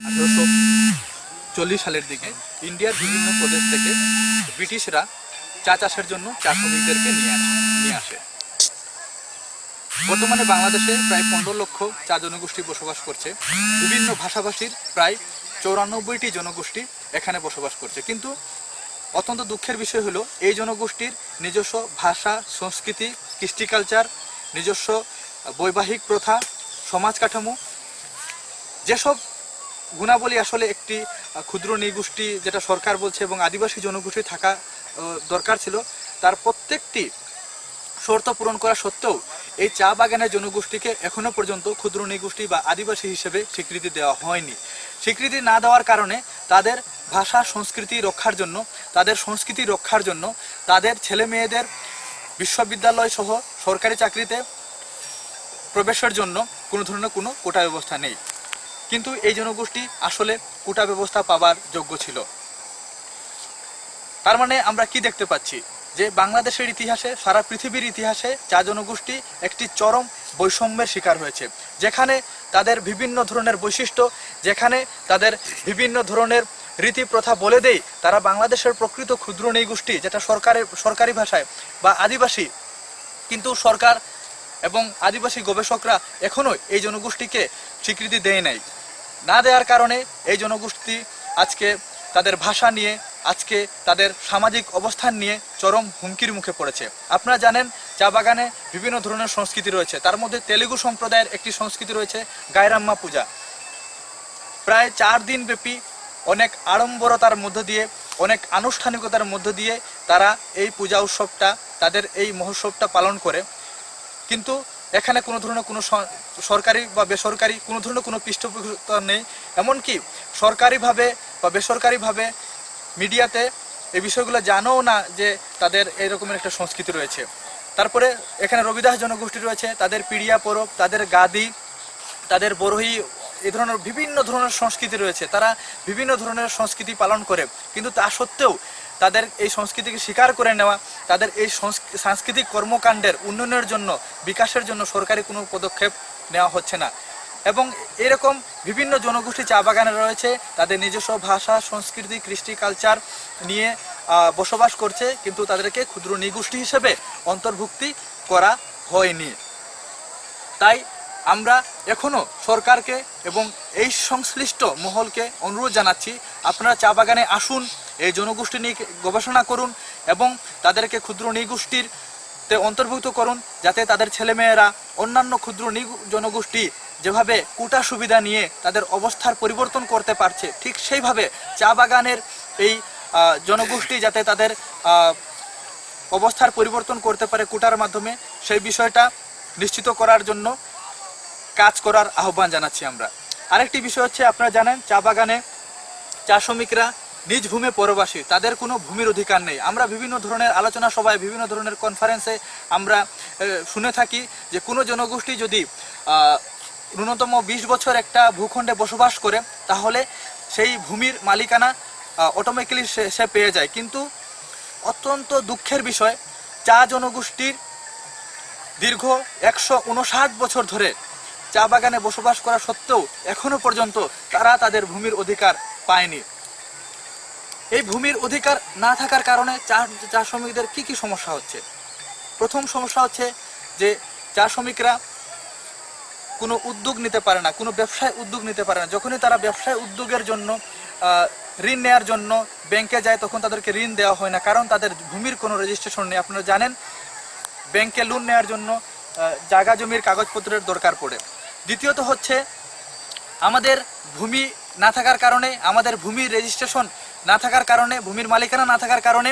আঠারোশো চল্লিশ সালের দিকে ইন্ডিয়ার বিভিন্ন প্রদেশ থেকে ব্রিটিশরা চা চাষের জন্য চা শ্রমিকদেরকে নিয়ে আসে নিয়ে আসে। বর্তমানে বাংলাদেশে প্রায় পনেরো লক্ষ চা জনগোষ্ঠী বসবাস করছে। বিভিন্ন ভাষাভাষীর প্রায় চৌরানব্বইটি জনগোষ্ঠী এখানে বসবাস করছে। কিন্তু অত্যন্ত দুঃখের বিষয় হলো, এই জনগোষ্ঠীর নিজস্ব ভাষা, সংস্কৃতি, কৃষ্টি কালচার, নিজস্ব বৈবাহিক প্রথা, সমাজ কাঠামো, যেসব গুণাবলী আসলে একটি ক্ষুদ্র নৃগোষ্ঠী যেটা সরকার বলছে এবং আদিবাসী জনগোষ্ঠী থাকা দরকার ছিল। তার প্রত্যেকটি শর্ত পূরণ করা সত্ত্বেও এই চা বাগানের জনগোষ্ঠীকে এখনও পর্যন্ত ক্ষুদ্র নৃগোষ্ঠী বা আদিবাসী হিসেবে স্বীকৃতি দেওয়া হয়নি। স্বীকৃতি না দেওয়ার কারণে তাদের ভাষা, সংস্কৃতি রক্ষার জন্য, তাদের সংস্কৃতি রক্ষার জন্য তাদের ছেলে মেয়েদের বিশ্ববিদ্যালয় সহ সরকারি চাকরিতে প্রবেশের জন্য কোনো ধরনের কোনো কোটা ব্যবস্থা নেই। কিন্তু এই জনগোষ্ঠী আসলে কোটা ব্যবস্থা পাবার যোগ্য ছিল। তার মানে আমরা কি দেখতে পাচ্ছি? যে বাংলাদেশের ইতিহাসে, সারা পৃথিবীর ইতিহাসে চা জনগোষ্ঠী একটি চরম বৈষম্যের শিকার হয়েছে। যেখানে তাদের বিভিন্ন ধরনের বৈশিষ্ট্য, যেখানে তাদের বিভিন্ন ধরনের রীতি প্রথা বলে দেই, তারা বাংলাদেশের প্রকৃত ক্ষুদ্র নৃগোষ্ঠী যেটা সরকারের, সরকারি ভাষায় বা আদিবাসী। কিন্তু সরকার এবং আদিবাসী গবেষকরা এখনও এই জনগোষ্ঠীকে স্বীকৃতি দেয় নাই। না দেওয়ার কারণে এই জনগোষ্ঠী আজকে তাদের ভাষা নিয়ে, আজকে তাদের সামাজিক অবস্থান নিয়ে চরম হুমকির মুখে পড়েছে। আপনারা জানেন, চা বাগানে বিভিন্ন ধরনের সংস্কৃতি রয়েছে। তার মধ্যে তেলেগু সম্প্রদায়ের একটি সংস্কৃতি রয়েছে গায়রাম্মা পূজা। প্রায় চার দিন ব্যাপী অনেক আড়ম্বরতার মধ্য দিয়ে, অনেক আনুষ্ঠানিকতার মধ্য দিয়ে তারা এই পূজা উৎসবটা, তাদের এই মহোৎসবটা পালন করে। কিন্তু এখানে কোনো ধরনের কোনো সরকারি বা বেসরকারি কোনো ধরনের কোনো পৃষ্ঠপোষকতা নেই। এমনকি সরকারিভাবে বা বেসরকারিভাবে মিডিয়াতে এই বিষয়গুলো জানেও না যে তাদের এরকমের একটা সংস্কৃতি রয়েছে। তারপরে এখানে রবিদাস জনগোষ্ঠী রয়েছে, তাদের পিড়িয়া পরব, তাদের গাদি, তাদের বরহি এই ধরনের বিভিন্ন ধরনের সংস্কৃতি রয়েছে। তারা বিভিন্ন ধরনের সংস্কৃতি পালন করে। কিন্তু তা সত্ত্বেও তাদের এই সংস্কৃতিকে স্বীকার করে নেওয়া, তাদের এই সংস্ক- সাংস্কৃতিক কর্মকাণ্ডের উন্নয়নের জন্য, বিকাশের জন্য সরকারি কোনো পদক্ষেপ নেওয়া হচ্ছে না। এবং এরকম বিভিন্ন জনগোষ্ঠী চা বাগানে রয়েছে, তাদের নিজস্ব ভাষা, সংস্কৃতি, কৃষ্টি কালচার নিয়ে বসবাস করছে, কিন্তু তাদেরকে ক্ষুদ্র নৃগোষ্ঠী হিসেবে অন্তর্ভুক্তি করা হয়নি। তাই আমরা এখনও সরকারকে এবং এই সংশ্লিষ্ট মহলকে অনুরোধ জানাচ্ছি, আপনারা চা বাগানে আসুন এই জনগোষ্ঠী নিয়ে গবেষণা করুন এবং তাদেরকে ক্ষুদ্র নৃগোষ্ঠীর তে অন্তর্ভুক্ত করুন যাতে তাদের ছেলেমেয়েরা অন্যান্য ক্ষুদ্র জনগোষ্ঠী যেভাবে কোটা সুবিধা নিয়ে তাদের অবস্থার পরিবর্তন করতে পারছে, ঠিক সেইভাবে চা বাগানের এই জনগোষ্ঠী যাতে তাদের অবস্থার পরিবর্তন করতে পারে কোটার মাধ্যমে, সেই বিষয়টা নিশ্চিত করার জন্য কাজ করার আহ্বান জানাচ্ছি আমরা। আরেকটি বিষয় হচ্ছে, আপনারা জানেন, চা বাগানে চা শ্রমিকরা নিজ ভূমে পরবাসী, তাদের কোনো ভূমির অধিকার নেই। আমরা বিভিন্ন ধরনের আলোচনা সভায়, বিভিন্ন ধরনের কনফারেন্সে আমরা শুনে থাকি যে কোনো জনগোষ্ঠী যদি ন্যূনতম বিশ বছর একটা ভূখণ্ডে বসবাস করে, তাহলে সেই ভূমির মালিকানা অটোমেটিক্যালি সে পেয়ে যায়। কিন্তু অত্যন্ত দুঃখের বিষয়, চা জনগোষ্ঠীর দীর্ঘ একশো উনষাট বছর ধরে চা বাগানে বসবাস করা সত্ত্বেও এখনও পর্যন্ত তারা তাদের ভূমির অধিকার পায়নি। এই ভূমির অধিকার না থাকার কারণে চা চা শ্রমিকদের কি কি সমস্যা হচ্ছে? প্রথম সমস্যা হচ্ছে যে চা শ্রমিকরা কোনো উদ্যোগ নিতে পারে না, কোনো ব্যবসায় উদ্যোগ নিতে পারে না। যখনই তারা ব্যবসায় উদ্যোগের জন্য ঋণ নেওয়ার জন্য ব্যাংকে যায়, তখন তাদেরকে ঋণ দেওয়া হয় না। কারণ তাদের ভূমির কোনো রেজিস্ট্রেশন নেই। আপনারা জানেন, ব্যাংকে লোন নেওয়ার জন্য জায়গা জমির কাগজপত্রের দরকার পড়ে। দ্বিতীয়ত হচ্ছে, আমাদের ভূমি না থাকার কারণে আমাদের ভূমির রেজিস্ট্রেশন না থাকার কারণে, ভূমির মালিকানা না থাকার কারণে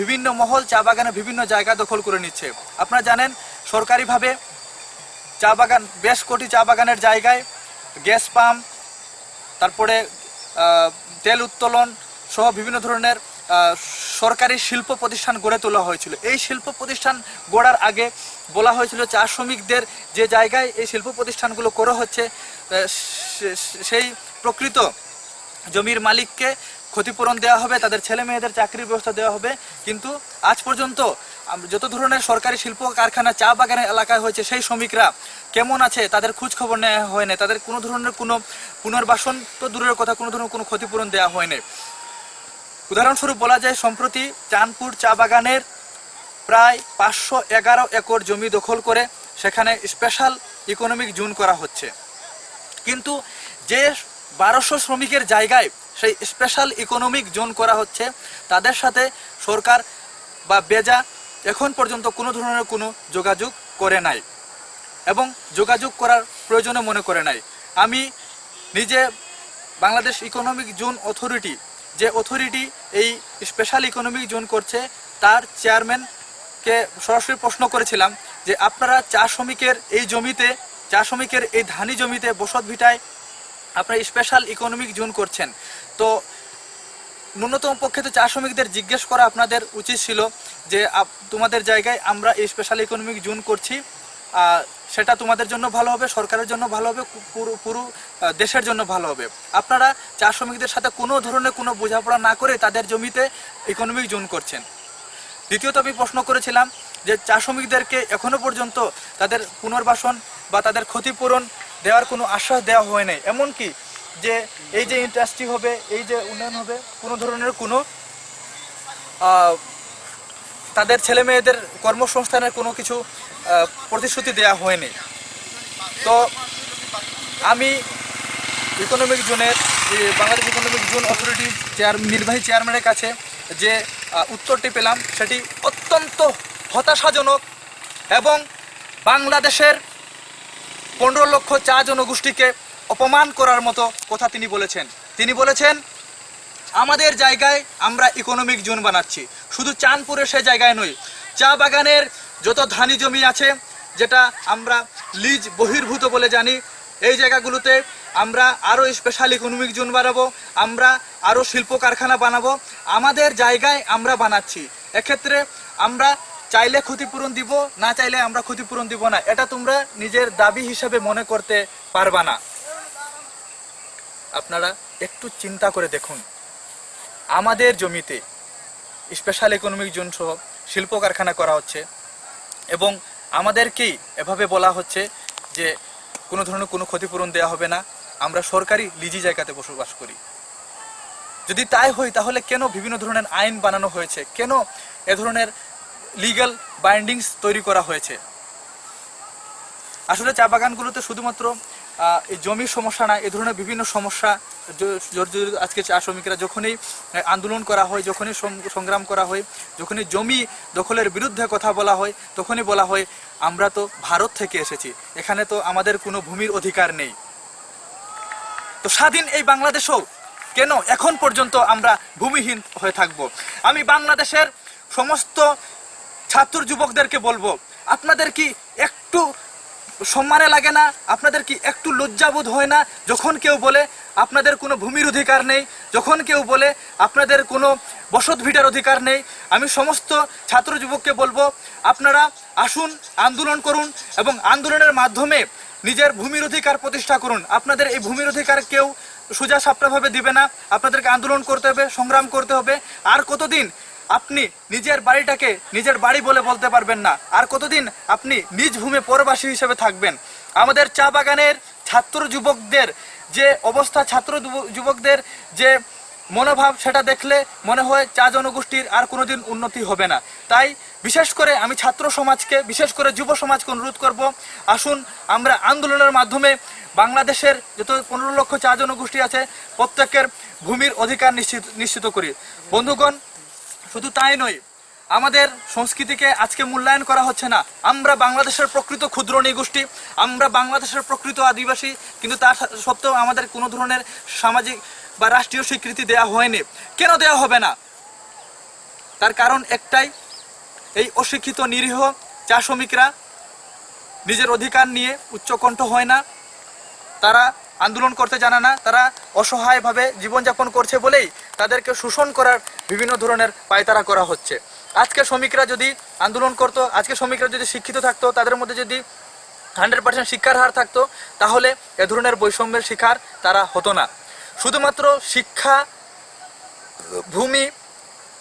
বিভিন্ন মহল, চা বাগানে বিভিন্ন জায়গা দখল করে নিচ্ছে। আপনারা জানেন, সরকারিভাবে চা বাগান, বেশ কোটি চা বাগানের জায়গায় গ্যাস পাম্প, তারপরে তেল উত্তোলন সহ বিভিন্ন ধরনের সরকারি শিল্প প্রতিষ্ঠান গড়ে তোলা হয়েছিল। এই শিল্প প্রতিষ্ঠান গড়ার আগে বলা হয়েছিল, চা শ্রমিকদের যে জায়গায় এই শিল্প প্রতিষ্ঠানগুলো করা হচ্ছে সেই প্রকৃত জমির মালিককে ক্ষতিপূরণ দেওয়া হবে, তাদের ছেলে মেয়েদের চাকরির ব্যবস্থা দেওয়া হবে। কিন্তু আজ পর্যন্ত যত ধরনের সরকারি শিল্প কারখানা চা বাগানের এলাকায় হয়েছে, সেই শ্রমিকরা কেমন আছে, তাদের খোঁজ খবর নেওয়া হয় না তাদের কোনো ধরনের কোনো পুনর্বাসন তো দূরের কথা, কোনো ধরনের কোনো ক্ষতিপূরণ দেওয়া হয়নি উদাহরণস্বরূপ বলা যায়, সম্প্রতি চাঁদপুর চা বাগানের প্রায় পাঁচশো এগারো একর জমি দখল করে সেখানে স্পেশাল ইকোনমিক জোন করা হচ্ছে। কিন্তু যে বারোশো শ্রমিকের জায়গায় সেই স্পেশাল ইকোনমিক জোন করা হচ্ছে। তাদের সাথে সরকার বা বেজা এখন পর্যন্ত কোনো ধরনের কোনো যোগাযোগ করে নাই এবং যোগাযোগ করার প্রয়োজনে মনে করে নাই। আমি নিজে বাংলাদেশ ইকোনমিক জোন অথরিটি যে অথরিটি এই স্পেশাল ইকোনমিক জোন করছে, তার চেয়ারম্যানকে সরাসরি প্রশ্ন করেছিলাম যে, আপনারা চা শ্রমিকের এই জমিতে, চা শ্রমিকের এই ধানি জমিতে বসত ভিটায় আপনারা স্পেশাল ইকোনমিক জোন করছেন। তো ন্যূনতম পক্ষে তো চা শ্রমিকদের জিজ্ঞেস করা আপনাদের উচিত ছিল যে তোমাদের জায়গায় আমরা এই স্পেশাল ইকোনমিক জোন করছি সেটা তোমাদের জন্য ভালো হবে, সরকারের জন্য ভালো হবে পুরো পুরো দেশের জন্য ভালো হবে। আপনারা চা শ্রমিকদের সাথে কোনো ধরনের কোনো বোঝাপড়া না করে তাদের জমিতে ইকোনমিক জোন করছেন। দ্বিতীয়ত আমি প্রশ্ন করেছিলাম যে চা শ্রমিকদেরকে এখনও পর্যন্ত তাদের পুনর্বাসন বা তাদের ক্ষতিপূরণ দেওয়ার কোনো আশ্বাস দেওয়া হয় নাই। এমনকি যে এই যে ইন্ডাস্ট্রি হবে, এই যে উন্নয়ন হবে, কোনো ধরনের কোনো তাদের ছেলে মেয়েদের কর্মসংস্থানের কোনো কিছু প্রতিশ্রুতি দেওয়া হয়নি তো আমি ইকোনমিক জোনের Bangladesh economic zone authority chair নির্বাহী চেয়ারম্যানের কাছে যে উত্তরটি পেলাম, সেটি অত্যন্ত হতাশাজনক এবং বাংলাদেশের পনেরো লক্ষ চা জনগোষ্ঠীকে অপমান করার মতো কথা তিনি বলেছেন। তিনি বলেছেন, আমাদের জায়গায় আমরা ইকোনমিক জোন বানাচ্ছি। শুধু চাঁদপুরের সে জায়গায় নয়, চা বাগানের যত ধানি জমি আছে, যেটা আমরা লিজ বহির্ভূত বলে জানি, এই জায়গাগুলোতে আমরা আরও স্পেশাল ইকোনমিক জোন বানাবো, আমরা আরও শিল্প কারখানা বানাবো। আমাদের জায়গায় আমরা বানাচ্ছি। এক্ষেত্রে আমরা চাইলে ক্ষতিপূরণ দিব, না চাইলে আমরা ক্ষতিপূরণ দিব না। এটা তোমরা নিজের দাবি হিসেবে মনে করতে পারবা না। আপনারা একটু চিন্তা করে দেখুন। আমাদের জমিতে স্পেশাল ইকোনমিক জোন সহ শিল্প কারখানা করা হচ্ছে এবং আমাদেরকেই এভাবে বলা হচ্ছে যে কোনো ধরনের কোনো ক্ষতিপূরণ দেওয়া হবে না। আমরা সরকারি লিজি জায়গাতে বসবাস করি। যদি তাই হয়, তাহলে কেন বিভিন্ন ধরনের আইন বানানো হয়েছে? কেন এ ধরনের লিগ্যাল বাইন্ডিংস তৈরি করা হয়েছে। আসলে চা বাগানগুলোতে শুধুমাত্র এই জমির সমস্যা না, এ ধরনের বিভিন্ন সমস্যা আজকে চা শ্রমিকরা যখনই আন্দোলন করা হয়, যখনই সংগ্রাম করা হয়, যখনই জমি দখলের বিরুদ্ধে কথা বলা হয়, তখনই বলা হয়, আমরা তো ভারত থেকে এসেছি, এখানে তো আমাদের কোনো ভূমির অধিকার নেই। তো স্বাধীন এই বাংলাদেশও কেন এখন পর্যন্ত আমরা ভূমিহীন হয়ে থাকব? আমি বাংলাদেশের সমস্ত ছাত্র যুবকদেরকে বলব, আপনাদের কি একটু সম্মানে লাগে না? আপনাদের কি একটু লজ্জাবোধ হয় না? যখন কেউ বলে, আপনাদের কোনো ভূমির অধিকার নেই, যখন কেউ বলে, আপনাদের কোনো বসত ভিটার অধিকার নেই, আমি সমস্ত ছাত্র যুবককে বলব, আপনারা আসুন, আন্দোলন করুন এবং আন্দোলনের মাধ্যমে নিজের ভূমির অধিকার প্রতিষ্ঠা করুন। আপনাদের এই ভূমির অধিকার কেউ সোজা সাপটাভাবে দিবে না। আপনাদেরকে আন্দোলন করতে হবে, সংগ্রাম করতে হবে। আর কতদিন আপনি নিজের বাড়িটাকে নিজের বাড়ি বলে বলতে পারবেন না। আর কতদিন আপনি নিজ ভূমে পরবাসী হিসেবে থাকবেন? আমাদের চা বাগানের ছাত্র যুবকদের যে অবস্থা, ছাত্র যুবকদের যে মনোভাব, সেটা দেখলে মনে হয় চা জনগোষ্ঠীর আর কোনোদিন উন্নতি হবে না। তাই বিশেষ করে আমি ছাত্র সমাজকে, বিশেষ করে যুব সমাজকে অনুরোধ করব, আসুন আমরা আন্দোলনের মাধ্যমে বাংলাদেশের যত পনেরো লক্ষ চা জনগোষ্ঠী আছে, প্রত্যেকের ভূমির অধিকার নিশ্চিত নিশ্চিত করি। বন্ধুগণ শুধু তাই নয়, আমাদের সংস্কৃতিকে আজকে মূল্যায়ন করা হচ্ছে না। আমরা বাংলাদেশের প্রকৃত ক্ষুদ্র নিগোষ্ঠী, আমরা বাংলাদেশের প্রকৃত আদিবাসী, কিন্তু তার সত্ত্বেও আমাদের কোনো ধরনের সামাজিক বা রাষ্ট্রীয় স্বীকৃতি দেওয়া হয়নি। কেন দেওয়া হবে না? তার কারণ একটাই, এই অশিক্ষিত নিরীহ চা শ্রমিকরা নিজের অধিকার নিয়ে উচ্চকণ্ঠ হয় না। তারা আন্দোলন করতে জানে না, তারা অসহায়ভাবে জীবনযাপন করছে বলেই তাদেরকে শোষণ করার বিভিন্ন ধরনের পায়তারা করা হচ্ছে। আজকে শ্রমিকরা যদি আন্দোলন করতো, আজকে শ্রমিকরা যদি শিক্ষিত থাকতো, তাদের মধ্যে যদি হান্ড্রেড পার্সেন্ট শিক্ষার হার থাকতো, তাহলে এ ধরনের বৈষম্যের শিকার তারা হতো না। শুধুমাত্র শিক্ষা, ভূমি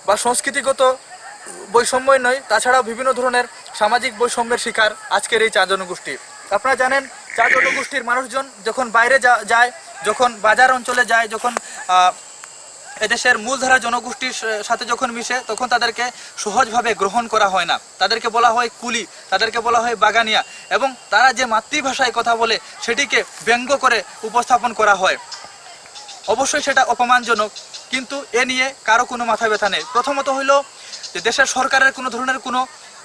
বা সংস্কৃতিগত বৈষম্যই নয়, তাছাড়াও বিভিন্ন ধরনের সামাজিক বৈষম্যের শিকার আজকের এই চা জনগোষ্ঠী। আপনারা জানেন, চা জনগোষ্ঠীর মানুষজন যখন বাইরে যায়, যখন বাজার অঞ্চলে যায়, যখন এদেশের মূলধারা জনগোষ্ঠীর সাথে যখন মিশে, তখন তাদেরকে সহজভাবে গ্রহণ করা হয় না। তাদেরকে বলা হয় কুলি, তাদেরকে বলা হয় বাগানিয়া এবং তারা যে মাতৃভাষায় কথা বলে, সেটিকে ব্যঙ্গ করে উপস্থাপন করা হয়। অবশ্যই সেটা অপমানজনক, কিন্তু এ নিয়ে কারও কোনো মাথা ব্যথা নেই। প্রথমত হইল, যে দেশের সরকারের কোনো ধরনের কোনো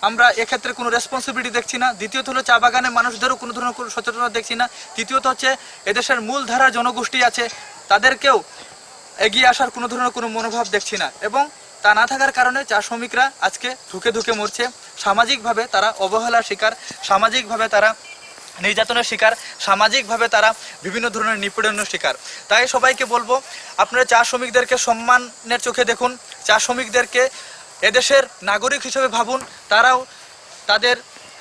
আমরা এক্ষেত্রে কোনো রেসপন্সিবিলিটি দেখছি না। দ্বিতীয়ত হলো, চা বাগানের মানুষদেরও কোনো ধরনের কোনো সচেতনতা দেখছি না। তৃতীয়ত হচ্ছে, এদেশের মূল ধারার জনগোষ্ঠী আছে, তাদেরকেও এগিয়ে আসার কোনো ধরনের কোনো মনোভাব দেখছি না এবং তা না থাকার কারণে চা শ্রমিকরা আজকে ধুকে ধুকে মরছে। সামাজিকভাবে তারা অবহেলার শিকার, সামাজিকভাবে তারা নির্যাতনের শিকার, সামাজিকভাবে তারা বিভিন্ন ধরনের নিপীড়নের শিকার। তাই সবাইকে বলব, আপনারা চা শ্রমিকদেরকে সম্মানের চোখে দেখুন, চা শ্রমিকদেরকে এদেশের নাগরিক হিসেবে ভাবুন, তারাও তাদের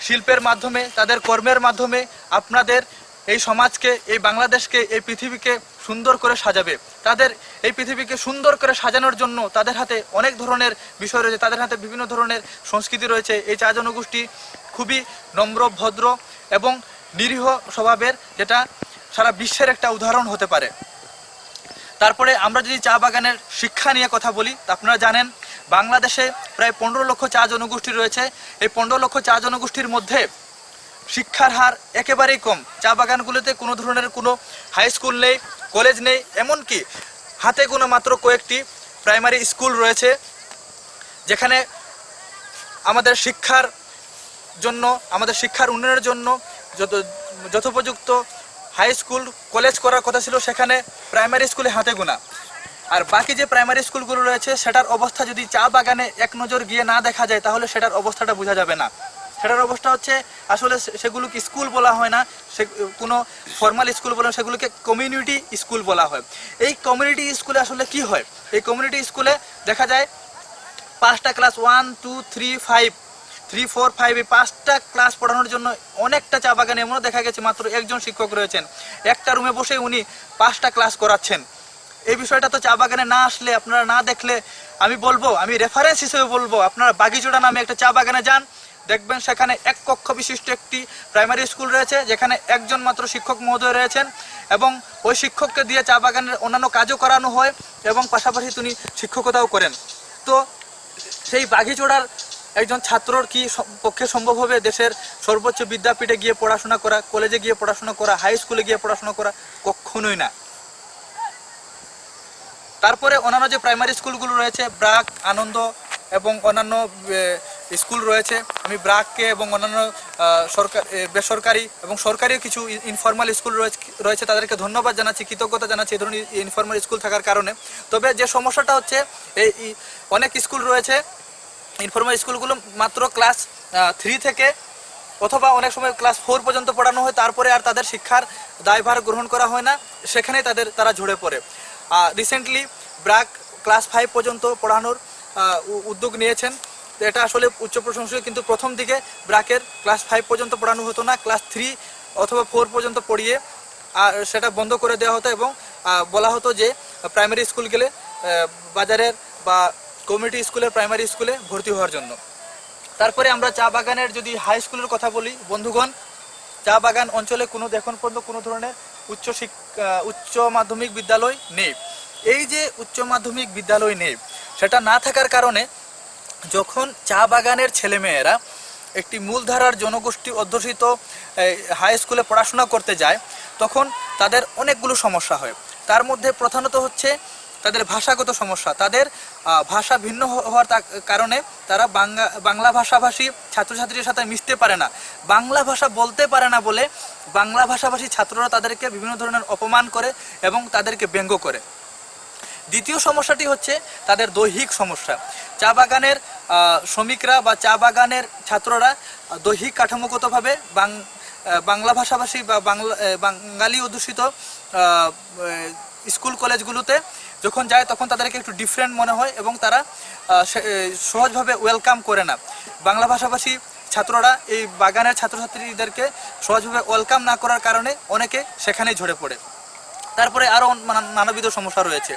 শিল্পের মাধ্যমে, তাদের কর্মের মাধ্যমে আপনাদের এই সমাজকে, এই বাংলাদেশকে, এই পৃথিবীকে সুন্দর করে সাজাবে। তাদের এই পৃথিবীকে সুন্দর করে সাজানোর জন্য তাদের হাতে অনেক ধরনের বিষয় রয়েছে। তাদের হাতে বিভিন্ন ধরনের সংস্কৃতি রয়েছে। এই চা জনগোষ্ঠী খুবই নম্র, ভদ্র এবং নিরীহ স্বভাবের, যেটা সারা বিশ্বের একটা উদাহরণ হতে পারে। তারপরে আমরা যদি চা বাগানের শিক্ষা নিয়ে কথা বলি, তা আপনারা জানেন, বাংলাদেশে প্রায় পনেরো লক্ষ চা জনগোষ্ঠী রয়েছে। এই পনেরো লক্ষ চা জনগোষ্ঠীর মধ্যে শিক্ষার হার একেবারেই কম। চা বাগানগুলোতে কোনো ধরনের কোনো হাই স্কুল নেই কলেজ নেই, এমনকি হাতে কোনো মাত্র কয়েকটি প্রাইমারি স্কুল রয়েছে, যেখানে আমাদের শিক্ষার জন্য, আমাদের শিক্ষার উন্নয়নের জন্য যত, যথোপযুক্ত হাই স্কুল কলেজ করার কথা ছিল, সেখানে প্রাইমারি স্কুলে হাতে গোনা। আর বাকি যে প্রাইমারি স্কুলগুলো রয়েছে, সেটার অবস্থা যদি চা বাগানে এক নজর গিয়ে না দেখা যায়, তাহলে সেটার অবস্থাটা বোঝা যাবে না। সেটার অবস্থা হচ্ছে, আসলে সেগুলোকে স্কুল বলা হয় না, সে কোনো ফর্মাল স্কুল বলা সেগুলোকে কমিউনিটি স্কুল বলা হয়। এই কমিউনিটি স্কুলে আসলে কি হয়? এই কমিউনিটি স্কুলে দেখা যায়, পাঁচটা class one two three five three four five এই পাঁচটা ক্লাস পড়ানোর জন্য অনেকটা চা বাগানে এমনও দেখা গেছে, মাত্র একজন শিক্ষক রয়েছেন। একটা রুমে বসে উনি পাঁচটা ক্লাস করাচ্ছেন। এই বিষয়টা তো চা বাগানে না আসলে, আপনারা না দেখলে আমি বলব, আমি রেফারেন্স হিসেবে বলব, আপনারা বাগিচোড়া নামে একটা চা বাগানে যান দেখবেন সেখানে এক কক্ষ বিশিষ্ট একটি প্রাইমারি স্কুল রয়েছে, যেখানে একজন মাত্র শিক্ষক মহোদয় রয়েছেন এবং ওই শিক্ষককে দিয়ে চা বাগানের অন্যান্য কাজও করানো হয় এবং পাশাপাশি তিনি শিক্ষকতাও করেন। তো সেই বাঘিচোড়ার একজন ছাত্রর কি পক্ষে সম্ভব হবে দেশের সর্বোচ্চ বিদ্যাপীঠে গিয়ে পড়াশোনা করা, কলেজে গিয়ে পড়াশোনা করা, হাই স্কুলে গিয়ে পড়াশোনা করা? কখনোই না। তারপরে অন্যান্য যে প্রাইমারি স্কুলগুলো রয়েছে, ব্রাক, আনন্দ এবং অন্যান্য স্কুল রয়েছে। আমি ব্রাককে এবং অন্যান্য সরকার বেসরকারি এবং সরকারিও কিছু ইনফর্মাল স্কুল রয়েছে তাদেরকে ধন্যবাদ জানাচ্ছি, কৃতজ্ঞতা জানাচ্ছি এই ধরনের ইনফর্মাল স্কুল থাকার কারণে। তবে যে সমস্যাটা হচ্ছে, এই অনেক স্কুল রয়েছে ইনফর্মাল স্কুলগুলো মাত্র ক্লাস থ্রি থেকে অথবা অনেক সময় ক্লাস ফোর পর্যন্ত পড়ানো হয়, তারপরে আর তাদের শিক্ষার দায়ভার গ্রহণ করা হয় না, সেখানেই তাদের, তারা ঝরে পড়ে। রিসেন্টলি ব্রাক ক্লাস ফাইভ পর্যন্ত পড়ানোর উদ্যোগ নিয়েছেন। এটা আসলে উচ্চ প্রশংসনীয় কিন্তু প্রথম দিকে ব্রাকের ক্লাস ফাইভ পর্যন্ত পড়ানো হতো না, ক্লাস থ্রি অথবা ফোর পর্যন্ত পড়িয়ে, আর সেটা বন্ধ করে দেওয়া হতো এবং বলা হতো যে প্রাইমারি স্কুল গেলে বাজারের বা কমিউনিটি স্কুলের প্রাইমারি স্কুলে ভর্তি হওয়ার জন্য। তারপরে আমরা চা বাগানের যদি হাই স্কুলের কথা বলি, বন্ধুগণ, চা বাগান অঞ্চলে কোনো, এখন পর্যন্ত কোনো ধরনের উচ্চ উচ্চ মাধ্যমিক বিদ্যালয় নেই। এই যে উচ্চ মাধ্যমিক বিদ্যালয় নেই, সেটা না থাকার কারণে যখন চা বাগানের ছেলেমেয়েরা একটি মূলধারার জনগোষ্ঠী অধ্যুষিত হাই স্কুলে পড়াশোনা করতে যায়, তখন তাদের অনেকগুলো সমস্যা হয়। তার মধ্যে প্রধানত হচ্ছে তাদের ভাষাগত সমস্যা। তাদের ভাষা ভিন্ন হওয়ার কারণে তারা বাংলা বাংলা ভাষাভাষী ছাত্রছাত্রীর সাথে মিশতে পারে না। বাংলা ভাষা বলতে পারে না বলে বাংলা ভাষাভাষী ছাত্ররা তাদেরকে বিভিন্ন ধরনের অপমান করে এবং তাদেরকে ব্যঙ্গ করে। দ্বিতীয় সমস্যাটি হচ্ছে তাদের দৈহিক সমস্যা। চা বাগানের শ্রমিকরা বা চা বাগানের ছাত্ররা দৈহিক কাঠামোগতভাবে বাং বাংলা ভাষাভাষী বা বাংলা বাঙালি অধ্যুষিত স্কুল কলেজগুলোতে যখন যায় তখন তাদেরকে একটু ডিফারেন্ট মনে হয় এবং তারা সহজভাবে ওয়েলকাম করে না। বাংলা ভাষাভাষী ছাত্ররা এই বাগানের ছাত্রছাত্রীদেরকে সহজভাবে ওয়েলকাম না করার কারণে অনেকে সেখানেই ঝরে পড়ে। তারপরে আরও নানাবিধ সমস্যা রয়েছে।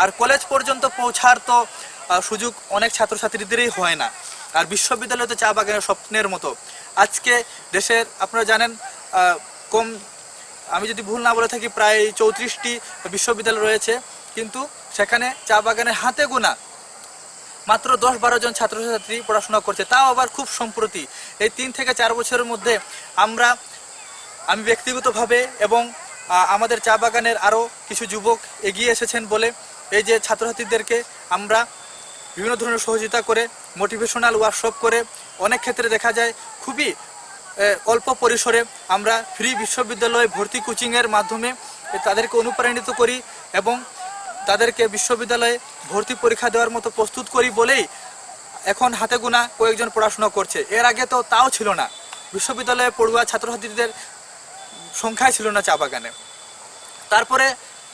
আর কলেজ পর্যন্ত পৌঁছার তো সুযোগ অনেক ছাত্রছাত্রীদেরই হয় না। আর বিশ্ববিদ্যালয় তো চা বাগানের স্বপ্নের মতো। আজকে দেশের, আপনারা জানেন কম, আমি যদি ভুল না বলে থাকি, প্রায় চৌত্রিশটি বিশ্ববিদ্যালয় রয়েছে। কিন্তু সেখানে চা বাগানের হাতে গোনা মাত্র দশ বারো জন ছাত্রছাত্রী পড়াশোনা করছে। তাও আবার খুব সম্প্রতি। এই তিন থেকে চার বছরের মধ্যে আমরা, আমি ব্যক্তিগতভাবে এবং আমাদের চা বাগানের আরও কিছু যুবক এগিয়ে এসেছেন বলে এই যে ছাত্রছাত্রীদেরকে আমরা বিভিন্ন ধরনের সহযোগিতা করে মোটিভেশনাল ওয়ার্কশপ করে, অনেক ক্ষেত্রে দেখা যায় খুবই অল্প পরিসরে আমরা ফ্রি বিশ্ববিদ্যালয়ে ভর্তি কোচিংয়ের মাধ্যমে তাদেরকে অনুপ্রাণিত করি এবং তাদেরকে বিশ্ববিদ্যালয়ে ভর্তি পরীক্ষা দেওয়ার মতো প্রস্তুত করি বলেই এখন হাতে গোনা কয়েকজন পড়াশোনা করছে। এর আগে তো তাও ছিল না। বিশ্ববিদ্যালয়ে পড়ুয়া ছাত্রছাত্রীদের সংখ্যাই ছিল না চা বাগানে। তারপরে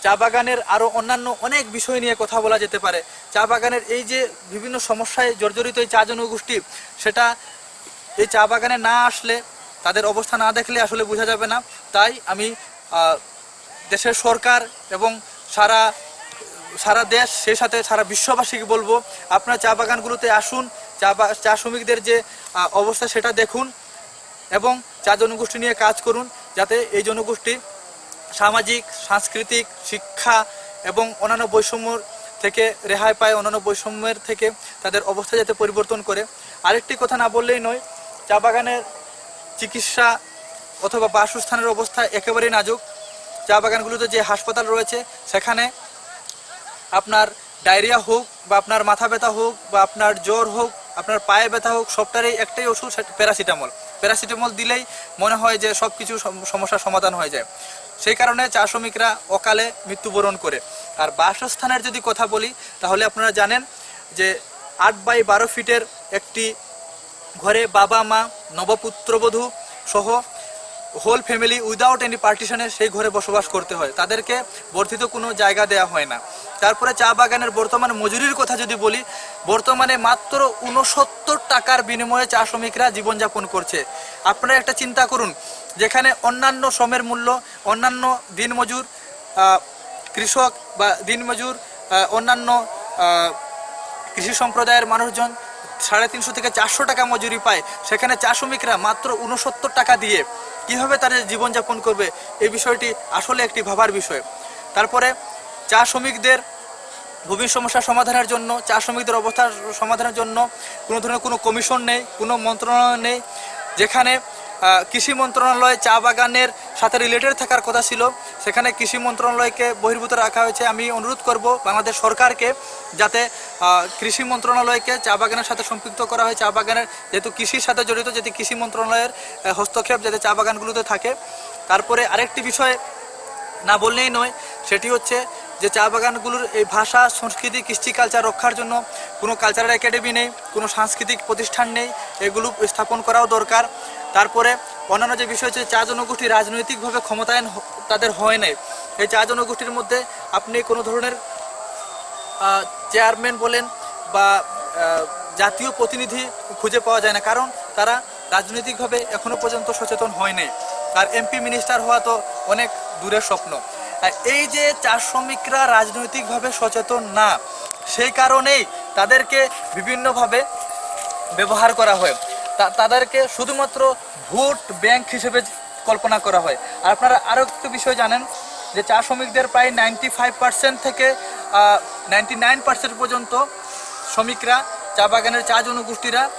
চা বাগানের আরও অন্যান্য অনেক বিষয় নিয়ে কথা বলা যেতে পারে। চা বাগানের এই যে বিভিন্ন সমস্যায় জর্জরিত এই চা জনগোষ্ঠী, সেটা এই চা বাগানে না আসলে তাদের অবস্থা না দেখলে আসলে বোঝা যাবে না। তাই আমি দেশের সরকার এবং সারা সারা দেশ, সেই সাথে সারা বিশ্ববাসীকে বলব, আপনার চা বাগানগুলোতে আসুন, চা চা শ্রমিকদের যে অবস্থা সেটা দেখুন এবং চা জনগোষ্ঠী নিয়ে কাজ করুন, যাতে এই জনগোষ্ঠী সামাজিক, সাংস্কৃতিক, শিক্ষা এবং অন্যান্য বৈষম্য থেকে রেহাই পায়, অন্যান্য বৈষম্যের থেকে তাদের অবস্থা যাতে পরিবর্তন করে। আরেকটি কথা না বললেই নয়, চা বাগানের চিকিৎসা অথবা বাসস্থানের অবস্থা একেবারেই নাজুক। চা বাগানগুলোতে যে হাসপাতাল রয়েছে, সেখানে আপনার ডায়রিয়া হোক বা আপনার মাথা ব্যথা হোক বা আপনার জ্বর হোক, আপনার পায়ে ব্যথা হোক, সবটারই একটাই ওষুধ প্যারাসিটামল। প্যারাসিটামল দিলেই মনে হয় যে সব কিছু সমস্যার সমাধান হয়ে যায়। সেই কারণে চা শ্রমিকরা অকালে মৃত্যুবরণ করে। আর বাসস্থানের যদি কথা বলি, তাহলে আপনারা জানেন যে আট বাই বারো ফিটের একটি ঘরে বাবা, মা, নবপুত্রবধূ সহ হোল ফ্যামিলি উইদাউট এনি পার্টিশনে সেই ঘরে বসবাস করতে হয়। তাদেরকে বর্ধিত কোনো জায়গা দেওয়া হয় না। তারপরে চা বাগানের বর্তমান মজুরির কথা যদি বলি, বর্তমানে মাত্র উনসত্তর টাকার বিনিময়ে চা শ্রমিকরা জীবনযাপন করছে। আপনারা একটা চিন্তা করুন যেখানে অন্যান্য শ্রমের মূল্য, অন্যান্য দিনমজুর কৃষক বা দিনমজুর অন্যান্য কৃষি সম্প্রদায়ের মানুষজন সাড়ে তিনশো থেকে চারশো টাকা মজুরি পায়। সেখানে চা শ্রমিকরা মাত্র উনসত্তর টাকা দিয়ে কীভাবে তাদের জীবনযাপন করবে? এই বিষয়টি আসলে একটি ভাবার বিষয়। তারপরে চা শ্রমিকদের ভূমি সমস্যা সমাধানের জন্য, চা শ্রমিকদের অবস্থা সমাধানের জন্য কোনো ধরনের কোনো কমিশন নেই, কোনো মন্ত্রণালয় নেই, যেখানে কৃষি মন্ত্রণালয় চা বাগানের সাথে রিলেটেড থাকার কথা ছিল। সেখানে কৃষি মন্ত্রণালয়কে বহির্ভূত রাখা হয়েছে। আমি অনুরোধ করব বাংলাদেশ সরকারকে যাতে কৃষি মন্ত্রণালয়কে চা বাগানের সাথে সম্পৃক্ত করা হয়। চা বাগানের যেহেতু কৃষির সাথে জড়িত, যাতে কৃষি মন্ত্রণালয়ের হস্তক্ষেপ যাতে চা বাগানগুলোতে থাকে। তারপরে আরেকটি বিষয় না বললেই নয়, সেটি হচ্ছে যে চা বাগানগুলোর এই ভাষা, সংস্কৃতি, কৃষ্টি কালচার রক্ষার জন্য কোনো কালচারাল একাডেমি নেই, কোনো সাংস্কৃতিক প্রতিষ্ঠান নেই, এগুলো স্থাপন করাও দরকার। তারপরে অন্যান্য যে বিষয় হচ্ছে চা জনগোষ্ঠী রাজনৈতিকভাবে ক্ষমতায়ন তাদের হয় নাই। এই চা জনগোষ্ঠীর মধ্যে আপনি কোনো ধরনের চেয়ারম্যান বলেন বা জাতীয় প্রতিনিধি খুঁজে পাওয়া যায় না। কারণ তারা রাজনৈতিকভাবে এখনও পর্যন্ত সচেতন হয় নাই। আর এমপি মিনিস্টার হওয়া তো অনেক দূরের স্বপ্ন। এই যে চা শ্রমিকরা রাজনৈতিকভাবে সচেতন না, সেই কারণেই তাদেরকে বিভিন্নভাবে ব্যবহার করা হয়। তা- তাদেরকে শুধুমাত্র ভোট ব্যাংক হিসেবে কল্পনা করা হয়। আর আপনারা আরও একটু বিষয় জানেন যে চা শ্রমিকদের প্রায় নাইনটি ফাইভ পার্সেন্ট থেকে নাইনটি নাইন পার্সেন্ট পর্যন্ত শ্রমিকরা, চা বাগানের চা জনগোষ্ঠীরা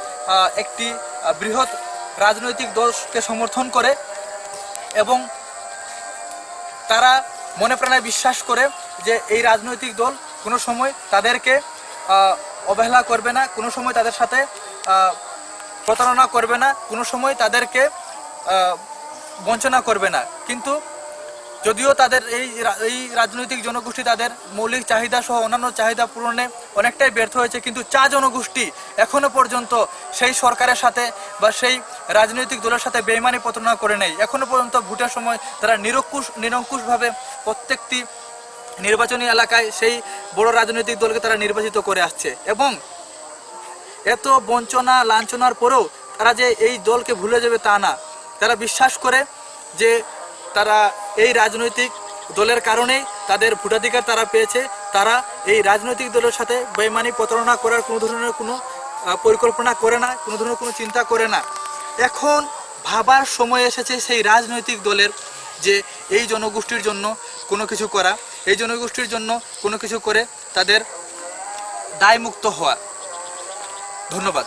একটি বৃহৎ রাজনৈতিক দলকে সমর্থন করে এবং তারা মনে প্রাণে বিশ্বাস করে যে এই রাজনৈতিক দল কোনো সময় তাদেরকে অবহেলা করবে না, কোনো সময় তাদের সাথে প্রতারণা করবে না, কোনো সময় তাদেরকে বঞ্চনা করবে না। কিন্তু যদিও তাদের এই এই রাজনৈতিক জনগোষ্ঠী তাদের মৌলিক চাহিদা সহ অন্যান্য চাহিদা পূরণে অনেকটাই ব্যর্থ হয়েছে, কিন্তু চা জনগোষ্ঠী এখনও পর্যন্ত সেই সরকারের সাথে বা সেই রাজনৈতিক দলের সাথে বেইমানি প্রতারণা করে নেই। এখনও পর্যন্ত ভোটের সময় তারা নিরঙ্কুশ নিরঙ্কুশভাবে প্রত্যেকটি নির্বাচনী এলাকায় সেই বড় রাজনৈতিক দলকে তারা নির্বাচিত করে আসছে এবং এত বঞ্চনা, লাঞ্ছনার পরেও তারা যে এই দলকে ভুলে যাবে তা না। তারা বিশ্বাস করে যে তারা এই রাজনৈতিক দলের কারণেই তাদের ভোটাধিকার তারা পেয়েছে। তারা এই রাজনৈতিক দলের সাথে বেমানি প্রতারণা করার কোনো ধরনের কোনো পরিকল্পনা করে না, কোনো ধরনের কোনো চিন্তা করে না। এখন ভাবার সময় এসেছে সেই রাজনৈতিক দলের যে এই জনগোষ্ঠীর জন্য কোনো কিছু করা, এই জনগোষ্ঠীর জন্য কোনো কিছু করে তাদের দায়মুক্ত হওয়া। ধন্যবাদ।